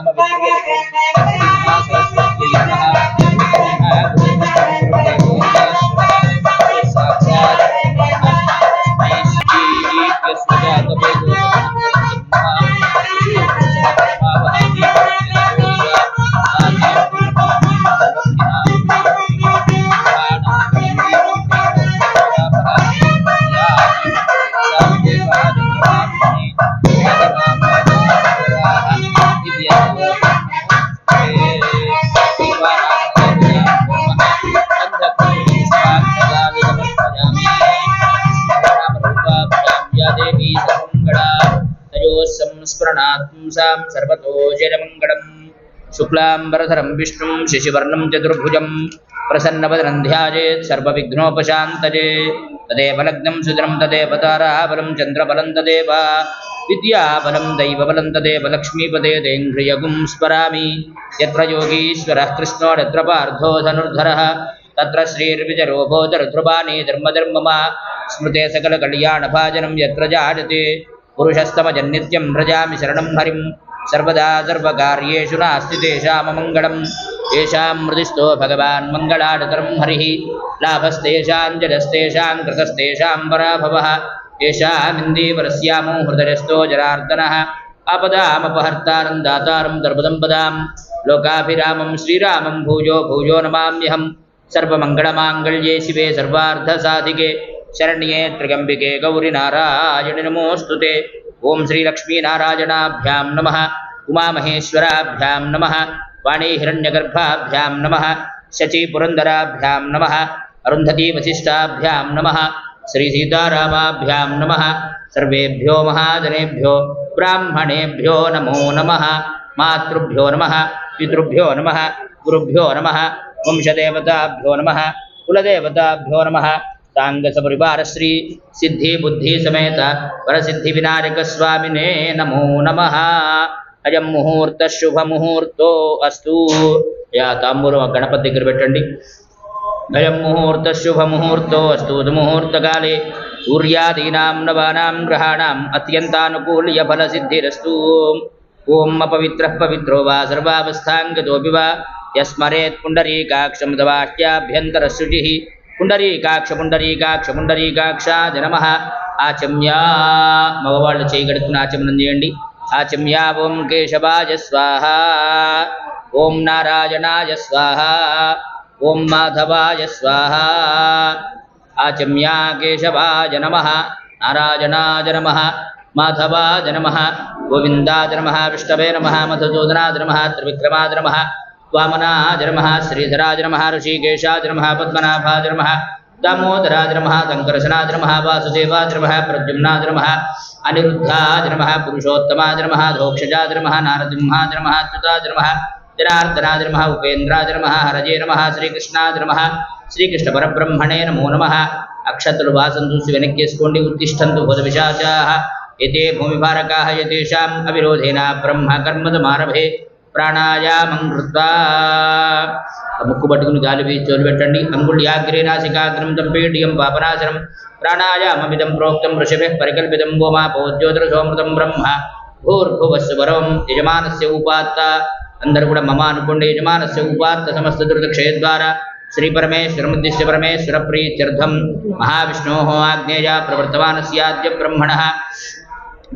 नाम शुक्लाम्बरधरं विष्णुं शशिवर्णं चतुर्भुजं प्रसन्नवदनं ध्यायेत् सर्वविघ्नोपशान्तये तदेव लग्नं सुदनं तदेव ताराबलं चन्द्रबलं तदेव विद्याबलं दैवबलं तदेव लक्ष्मीपदे देङ्घ्रियगुं स्मरामि। यत्र योगीश्वरः कृष्णो यत्र पार्थो धनुर्धरः। तत्र श्रीर्विजरो भोजरुध्रुवाणी धर्मधर्ममा। स्मृते सकलकल्याणभाजनं यत्र जायते। पुरुषस्तमजन्नित्यं व्रजामि शरणं हरिं सर्वदा सर्वकार्येषु नास्ति तेषाममङ्गलं येषां मृदिस्थो भगवान् मङ्गलाडतरं हरिः। लाभस्तेषां जलस्तेषां कृतस्तेषां पराभवः। येषामिन्दीवरस्यामो हृदयस्थो जनार्दनः। आपदामपहर्तारं दातारं दर्पदम्पदां लोकाभिरामं श्रीरामं भूयो भूयो नमाम्यहं सर्वमङ्गलमाङ्गल्ये शिवे सर्वार्धसाधिके। शरण्ये त्र्यम्बिके गौरिनारायणि नमोऽस्तु ते। ॐ श्रीलक्ष्मीनारायणाभ्यां नमः। उमामहेश्वराभ्यां नमः। वाणीहिरण्यगर्भाभ्यां नमः। शचीपुरन्दराभ्यां नमः। अरुन्धतीवशिष्टाभ्यां नमः। श्रीसीतारामाभ्यां नमः। सर्वेभ्यो महाजनेभ्यो ब्राह्मणेभ्यो नमो नमः। मातृभ्यो नमः। पितृभ्यो नमः। गुरुभ्यो नमः। वंशदेवताभ्यो नमः। कुलदेवताभ्यो नमः। సాంగ సపరివార శ్రీ సిద్ధి బుద్ధి సమేత వరసిద్ధి వినాయక స్వామినే నమో నమ అయం ముహూర్త శుభ ముహూర్తో అస్తు యా తాంబూలం గణపతి దగ్గర పెట్టండి। అయం ముహూర్త శుభ ముహూర్తో అస్తు ముహూర్తకాలే సూర్యాదీనాం నవానాం గ్రహాణం అత్యంతానుకూల్య ఫల సిద్ధిరస్తు ఓం అపవిత్ర పవిత్రో వా సర్వావస్థాంగతోపి వా యస్మరేత్ పుండరీకాక్షం దవాష్ట్యాభ్యంతరశుచి పుండరీకాక్ష పుండరీకాక్ష పుండరీకాక్ష జనమ ఆచమ్యా. మగవాళ్ళు చేయగడుకుని ఆచమనం చేయండి. ఆచమ్యా ఓం కేశవాయ స్వాహ. ఓం నారాయణాయ స్వాహ. ఓం మాధవాయ స్వాహ. ఆచమ్యా కేశవాయ నమ. నారాయణాయ నమ. మాధవాయ నమ. గోవిందాయ నమ. విష్ణవే నమ. మధుసూదనాయ నమ. త్రివిక్రమాయ నమ. वामनाज नमः श्रीधराज नमः ऋषिकेशाज नमः पद्मनाभाज नमः दामोदराज नमः शङ्करशनाज नमः वासुदेवाज नमः प्रद्युम्नाज नमः अनिरुद्धाज नमः पुरुषोत्तमाज अच्युताज जनार्दनाज उपेन्द्राज हरजे नमः श्रीकृष्णाज नमः श्रीकृष्णपरब्रह्मणे नमो नमः। अक्षतलु वासन्तु वेनक्केस्कोण्डि उत्तिष्ठन्तु भुजविशाचाः एते भूमिभारकाः एतेषाम् अविरोधेन ब्रह्मकर्मदमारभे ప్రాణాయామం కృత్వా. ముక్కు పట్టుకుని గాలి వీచి చోలు పెట్టండి. అంగుళ్యాగ్రే నాసికాగ్రం దంపేటియం పాపనాశనం. ప్రాణాయామమిదం ప్రోక్తం ఋషభ పరికల్పితం గోమా గోమాపోజ్యోతిరసోమృతం బ్రహ్మ. భూర్భువస్సు వరం యజమానస్య ఉపాత్త. అందరూ కూడా మమ అనుకోండి. యజమానస్య ఉపాత్త సమస్త దుర్దక్షయ ద్వారా. శ్రీ పరమేశ్వరముద్దిశ్య పరమేశ్వర ప్రీత్యర్థం. మహావిష్ణో ఆగ్నేయ ప్రవర్తమానస్యాద్య బ్రహ్మణ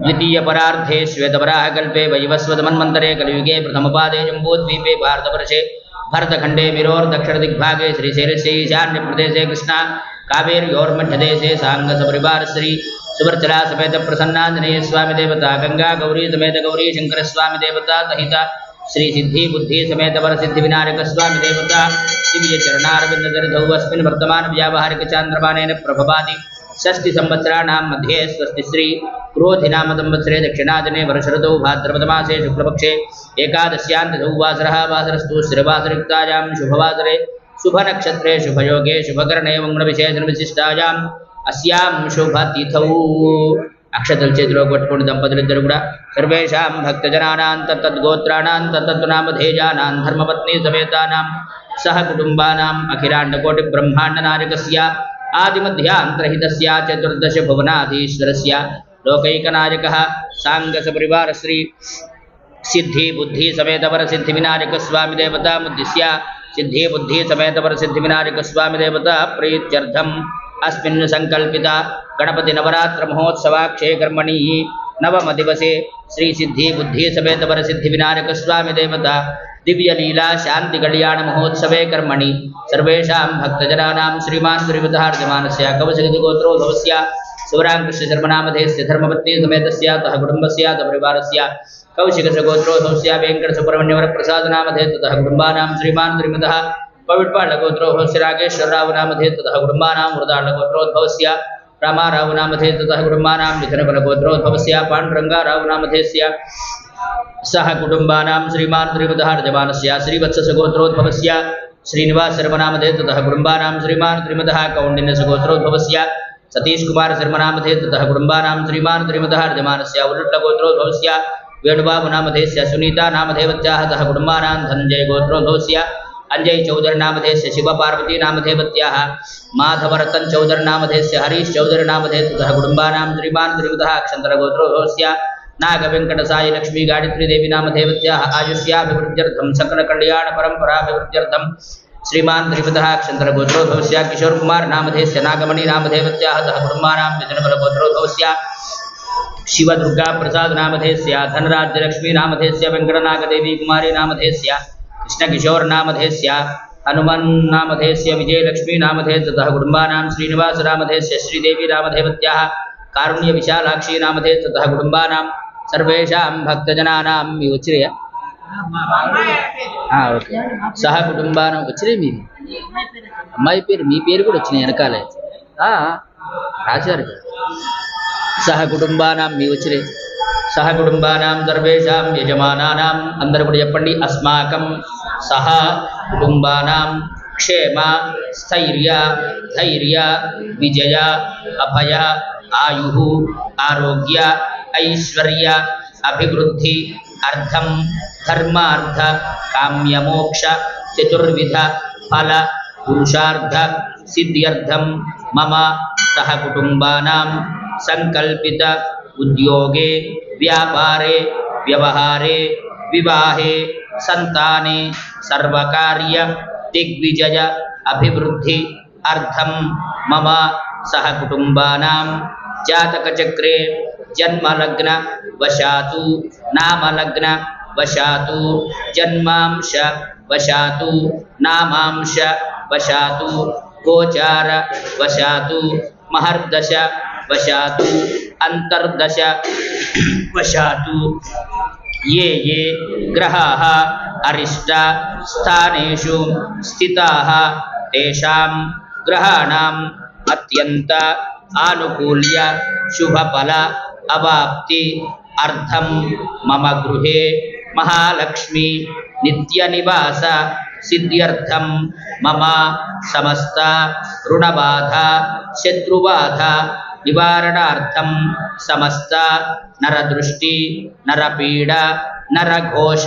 द्वितीयपरार्धे श्वेतपराकल्पे वैवस्वतमन्वन्तरे कलियुगे प्रथमपादे जम्बूद्वीपे भारतवर्षे भरतखण्डे मिरोर्दक्षिणदिग्भागे श्रीशैलस्य ईशान्यप्रदेशे कृष्णा, कावेर्योर्मध्यदेशे साङ्गसपरिवारश्री सुवर्चला समेत प्रसन्नाञ्जनेय स्वामी देवता गंगा गौरी समेत गौरी शंकर स्वामी देवता सहित श्री सिद्धि बुद्धि समेत वर सिद्धि विनायक स्वामी देवता चरणारविंद अस्मिन् वर्तमान व्यावहारिक प्रभवादि षष्टि संवत्सराणां मध्ये स्वस्ति श्री क्रोधि नाम संवत्सरे दक्षिणाजने वर्षऋतौ भाद्रपदमासे शुक्लपक्षे एकादश्यान्तौ वासरः वासरस्तु स्थिरवासरयुक्तायां शुभवासरे शुभनक्षत्रे शुभयोगे शुभकरणे మంగళవిశేషవిశిష్టాయాం అస్యాం శుభతిథౌ అక్షతలు చేతిలో కొట్టుకుని దంపతులిద్దరు కూడా సర్వేషాం భక్తజనానాం తత్తద్గోత్రాణాం తత్తద్నామధేయానాం ధర్మపత్ని సమేతానాం सह कुटुम्बानाम् अखिलाण्डकोटिब्रह्माण्डनायकस्य आदिमध्यान्तरहितस्य चतुर्दश भुवनाधीश्वरस्य लोकैकनायकः साङ्गसपरिवारश्री सिद्धि बुद्धि समेत वर सिद्धि विनायक स्वामी देवता मुद्दिश्य सिद्धि बुद्धि समेत वर सिद्धि विनायक स्वामी देवता प्रीत्यर्थम अस्मिन् संकल्पिता गणपति नवरात्र महोत्सवाक्षे कर्मणि नवम दिवसे श्री सिद्धि बुद्धि समेत वर सिद्धि विनायक स्वामी देवता दिव्य लीला शांति कल्याण महोत्सवे कर्मणि। सर्वेषां भक्तजनानां श्रीमान् श्रीवधार्जमानस्य कवचगतिगोत्रोद्भवस्य शिवरामकृष्ण शर्मनामधेयस्य धर्मपत्नी समेतस्य तः कुटुम्बस्य तः परिवारस्य कौशिकसगोत्रोधस्य वेङ्कटसुब्रह्मण्यवरप्रसादनामधे ततः कुटुम्बानां श्रीमान् श्रीमतः पविट्पाळगोत्रोधस्य रागेश्वररावनामधे ततः कुटुम्बानां वृदाळगोत्रोद्भवस्य रामारावनामधे ततः कुटुम्बानां निधनबलगोत्रोद्भवस्य पाण्डुरङ्गारावनामधेस्य सह कुटुम्बानां श्रीमान् अर्जमानस्य श्रीवत्ससगोत्रोद्भवस्य श्रीनिवासशर्मनामधे ततः कुटुम्बानां श्रीमान् श्रीमतः कौण्डिन्यसगोत्रोद्भवस्य सतीशकुमारशर्मनामधे ततः कुटुम्बानां श्रीमान् श्रीमतः अर्जमानस्य उल्लट्लगोत्रोद्भवस्य वेणुबाबुनामधेस्य सुनीतानामधेवत्याः तः कुटुम्बानां धनञ्जयगोत्रोद्भवस्य अञ्जय चौधरनामधेस्य शिवपार्वतीनामधेवत्याः माधवरतन् चौधरनामधेस्य हरीश चौधरनामधे ततः कुटुम्बानां श्रीमान् श्रीमतः अक्षन्तरगोत्रोद्भवस्य नागवेङ्कटसाई लक्ष्मी गायत्री देवी नामधेवत्याः आयुष्याभिवृद्ध्यर्थं सकलकल्याणपरम्पराभिवृद्ध्यर्थं श्रीमान् त्रिपदः अक्षन्तरगोत्रोद्भवस्य किशोरकुमार नामधेस्य नागमणि नामधेवत्याः तः कुटुम्बानां निधनबलगोत्रोद्भवस्य शिवदुर्गा प्रसाद नामधेस्य धनराज्यलक्ष्मी नामधेस्य वेङ्कटनागदेवी कुमारी नामधेस्य कृष्णकिशोर नामधेस्य हनुमन् नामधेस्य विजयलक्ष्मी नामधे ततः कुटुम्बानां श्रीनिवास नामधेस्य श्रीदेवी नामधेवत्याः కారుణ్య విశాలాక్షీ నామధే తత కుటుంబానాం సర్వేషాం భక్తజనానాం. మీ వచ్చిరయ ఓకే. సహ కుటుంబానం వచ్చినాయి మీది అమ్మాయి పేరు మీ పేరు కూడా వచ్చినాయి వెనకాలే. రాశారు కదా సహ కుటుంబానాం మీ వచ్చినాయి సహ కుటుంబానాం సర్వేషాం యజమానానాం. అందరూ కూడా చెప్పండి అస్మాకం సహ కుటుంబానాం. క్షేమ స్థైర్య ధైర్య విజయ అభయ आयु, आरोग्य, ऐश्वर्य, अभिवृद्धि अर्थम धर्मार्थ काम्य मोक्ष चतुर्विध, फल, पुरुषार्थ सिद्ध्यर्थम मम, सह कुटुंबानां संकल्पित, उद्योगे, व्यापारे, व्यवहारे, विवाहे संताने सर्वकार्य, दिग्विजय, अभिवृद्धि अर्थम मम, सह कुटुंबानां जातक चक्रे जन्म लग्न वशात नाम लग्न वशात, जन्मांश वशात, नामांश वशात, गोचार वशा महर्दश वशा अंतर्दश वशा ये ये ग्रहा अरिष्ट स्थानु स्थिता तहाँ ग्रहाण आनुकूल्य शुभफल अवाप्ति अर्थं मम गृहे महालक्ष्मी नित्यनिवास सिद्ध्यर्थं मम समस्त ऋणबाधा शत्रुबाधा निवारणार्थं समस्त नरदृष्टि, नरपीड, नरघोष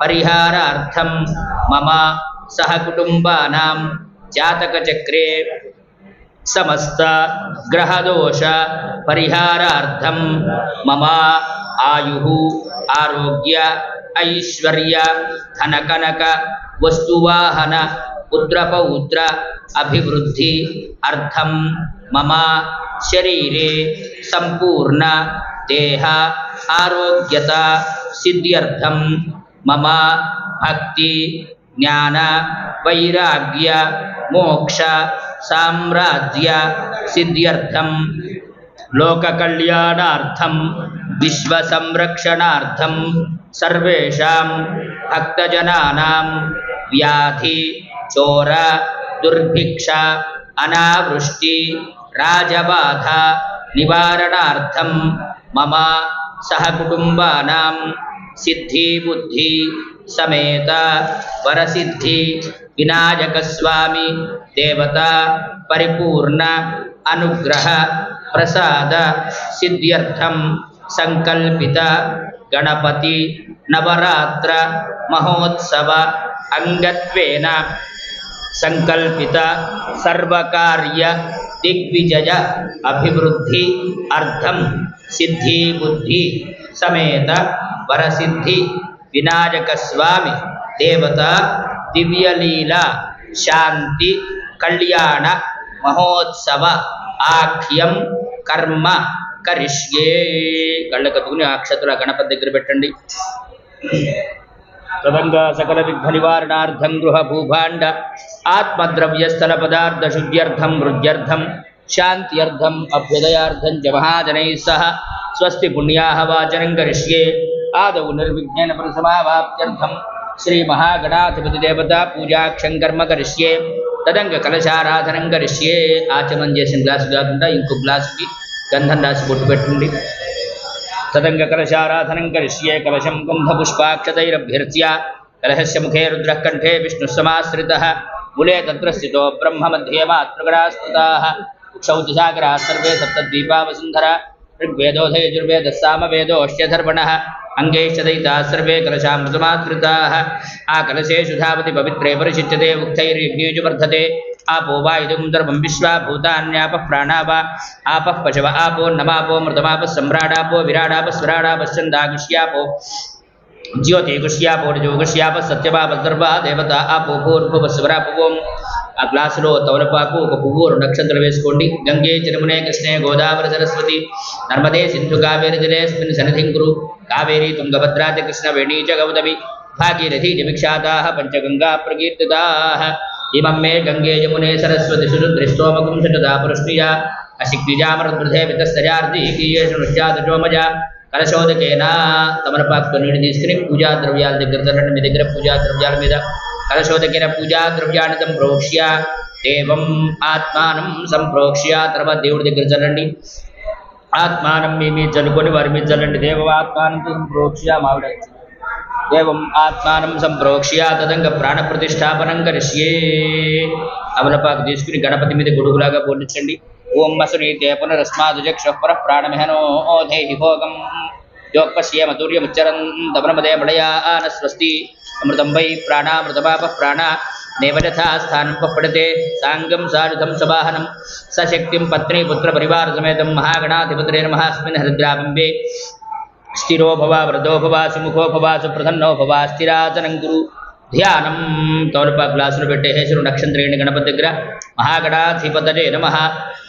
परिहारार्थं मम सहकुटुम्बानां जातकचक्रे समस्त ग्रहदोष परिहारार्थं मम आयु, आरोग्य, ऐश्वर्य, धनकनक, वस्तुवाहन, पुत्रपौत्र, अभिवृद्धि अर्थं मम शरीरे संपूर्ण देह, आरोग्यता, सिद्ध्यर्थं मम भक्ति, ज्ञान, वैराग्य, मोक्ष साम्राज्य सिद्ध्यर्थं लोककल्याणार्थं विश्वसंरक्षणार्थं सर्वेषां भक्तजनानां व्याधि, चोर, दुर्भिक्ष, अनावृष्टि, राजबाधा निवारणार्थं मम सहकुटुम्बानां सिद्धिबुद्धि समेत वरसिद्धि विनायक स्वामी देवता परिपूर्ण अनुग्रह प्रसाद सिद्ध्यर्थम संकल्पित गणपति नवरात्र महोत्सव अंगत्वेन संकल्पित सर्वकार्य दिग्विजय अभिवृद्धि अर्थम सिद्धि बुद्धि समेत वरसिद्धि వినాయక స్వామి దేవత దివ్యలీల శాంతి కళ్యాణ మహోత్సవ ఆఖ్యం కర్మ కరిష్యే కళ్ళ కప్పుకుని ఆ అక్షతుల గణపతి దగ్గర పెట్టండి తదంగా సకల విఘ్న నివారణార్థం గృహ భూభాండ ఆత్మద్రవ్యస్థల పదార్థ శుద్ధ్యర్థం వృద్ధ్యర్థం శాంత్యర్థం అభ్యుదయార్థం చ మహాజనైः సహ స్వస్తి పుణ్యాహ వాచనం కరిష్యే ఆదౌ నిర్విఘ్నేన ప్రసమావాప్త్యర్థం శ్రీ మహాగణాధిపతి దేవత పూజాక్షం కర్మ కరిష్యే తదంగ కలశారాధనం కరిష్యే ఆచమనం చేసిన గ్లాసు కాకుండా ఇంకో గ్లాసుకి గంధం రాసి బొట్టు పెట్టండి తదంగ కలశారాధనం కరిష్యే కలశం గంధపుష్పాక్షతైరభ్యర్చ్య కలశస్య ముఖే రుద్రः కంఠే విష్ణుः సమాశ్రితः మూలే తత్ర స్థితో బ్రహ్మ మధ్యే మాతృగణా స్థితాः ఉక్షౌతిసాగరాः సర్వే సప్తద్వీపా अङ्गैः सदैताः सर्वे कलशां मृतमाकृताः आ कलशे धावति पवित्रे परिषिच्यते उक्तैर्यज्ञेजुवर्धते आपो वा विश्वा भूतान्यापः प्राणा वा आपः पशव आपो, नमापो मृतमापः सम्राडापो, विराडापः स्वराडापश्चन्दागुष्यापो ज्योतिगुष्यापो रजोगुष्यापः सत्यपापः देवता, आपो भूर्भुवस्वरापुवोम् ఆ గ్లాసులో తవలపాకు ఒక పువ్వు రెండు నక్షత్రాలు వేసుకోండి గంగే జమునే కృష్ణే గోదావరి సరస్వతి నర్మదే సింధు కావేరి జలేస్మిన్ సన్నిధిం కురు కావేరీ తుంగభద్రాతి కృష్ణ వేణీ చ గౌతమి భాగీరథీ చ విఖ్యాతాः పంచగంగా ప్రకీర్తితాः ఇమం మే గంగే యమునే సరస్వతి సురుద్రిష్టోమకం షటదా పురుష్ణియా అశిక్తిజామృతృధే వితస్తజార్ది కీయేషు నృత్యాదజోమజ కలశోదకేన తమలపాకుతో నీళ్ళు తీసుకుని పూజా ద్రవ్యాల దగ్గర తరండి మీ దగ్గర పూజా ద్రవ్యాల మీద కలశోదకేన పూజా ద్రవ్యాన్ని సంప్రోక్ష్య దేవం ఆత్మానం సంప్రోక్ష్య. తర్వాత దేవుడి దగ్గర చల్లండి. ఆత్మానం మీ మీద చల్లుకొని వారి మీద చల్లండి. దేవ ఆత్మానం సంప్రోక్ష్య మావిడ ఏవం ఆత్మానం సంప్రోక్ష్య. తదంగ ప్రాణ ప్రతిష్టాపనం కరిష్యే. అమలపాకు తీసుకుని గణపతి మీద గొడుగులాగా పోలించండి ఓం వసునీతే పునరస్మాదుజక్ష పర ప్రాణమిహనో ఓధేహి భోగం. యోగపశ్యేమతుర్యముచ్చరం తమనమదే దమనమదే మడయా ఆన స్వస్తి अमृतं वै प्राण प्राणा देवजथास्थानं पप्पडते साङ्गं सारुधं सवाहनं सशक्तिं पत्नी पुत्रपरिवारसमेतं महागणाधिपत्रे नमः, अस्मिन् हरिद्राबिम्बे स्थिरो भव व्रतो भव, सुमुखो भव, सुप्रसन्नो भव स्थिरासनं कुरु। ध्यानं तौलपाग्लासुरपेटेः श्रुनक्षत्रेण गणपतिग्र महागणाधिपतये नमः।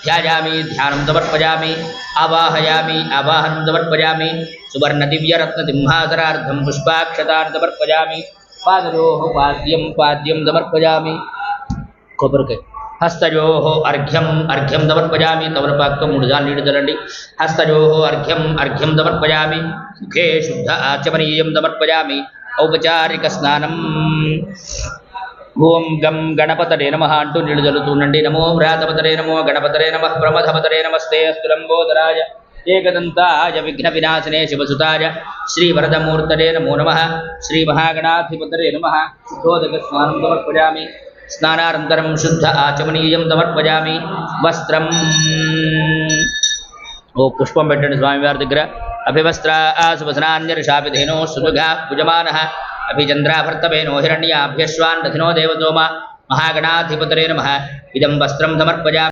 ध्यायामि, ध्यानं समर्पयामि आवाहयामि, आवाहनं समर्पयामि सुवर्णदिव्यरत्नसिंहासरार्धं पुष्पाक्षतार्थमर्पयामि పాదయోహ పాద్యం పాద్యం సమర్పయామి కొబ్బరికాయ హస్తయోహో అర్ఘ్యం అర్ఘ్యం సమర్పయామి తమలపాక్తో మూడు సార్లు నీళ్ళు చల్లండి హస్తయో అర్ఘ్యం అర్ఘ్యం సమర్పయామి ముఖే శుద్ధ ఆచమనీయం సమర్పయామి ఔపచారిక స్నానం ఓం గం గణపతరే నమ అంటూ నీళ్ళు జల్లుతుండండి నమో వ్రాతపతరే నమో గణపతరే నమ ప్రమథపతరే నమస్తే అస్తు లంబోదరాయ ఏకదంతాయ విఘ్న వినాశనే శివసుతాయ శ్రీవరదమూర్తరే నమో నమ శ్రీ మహాగణాధిపతరే నమ శుద్ధోదక స్నానం సమర్పయామి స్నానానంతరం శుద్ధ ఆచమనీయం సమర్పయామి వస్త్రం ఓ పుష్పం పెట్టండి స్వామివారి దగ్గర అభివస్త్ర శుభసనాన్యర్షాపిధేనో సుదుఘ భుజమాన అభిచంద్రాభర్తవేనో హిరణ్యాభ్యశ్వాన్ రథినో దేవతోమ మహాగణాధిపతరే నమ ఇదం వస్త్రం సమర్పయామి